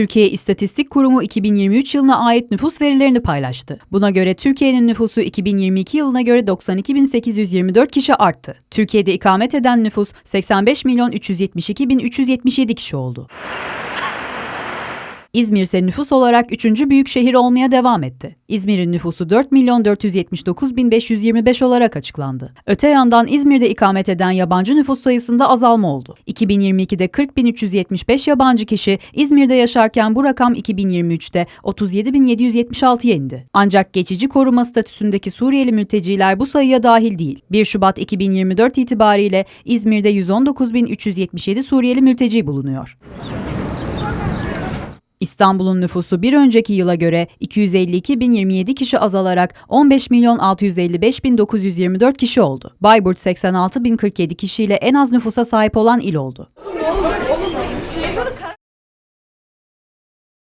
Türkiye İstatistik Kurumu 2023 yılına ait nüfus verilerini paylaştı. Buna göre Türkiye'nin nüfusu 2022 yılına göre 92.824 kişi arttı. Türkiye'de ikamet eden nüfus 85 milyon 372 bin 377 kişi oldu. İzmir ise nüfus olarak üçüncü büyük şehir olmaya devam etti. İzmir'in nüfusu 4 milyon 479 bin 525 olarak açıklandı. Öte yandan İzmir'de ikamet eden yabancı nüfus sayısında azalma oldu. 2022'de 40 bin 375 yabancı kişi İzmir'de yaşarken bu rakam 2023'te 37 bin 776'ya indi. Ancak geçici koruma statüsündeki Suriyeli mülteciler bu sayıya dahil değil. 1 Şubat 2024 itibariyle İzmir'de 119 bin 377 Suriyeli mülteci bulunuyor. İstanbul'un nüfusu bir önceki yıla göre 252.027 kişi azalarak 15 milyon 655.924 kişi oldu. Bayburt 86.047 kişiyle en az nüfusa sahip olan il oldu.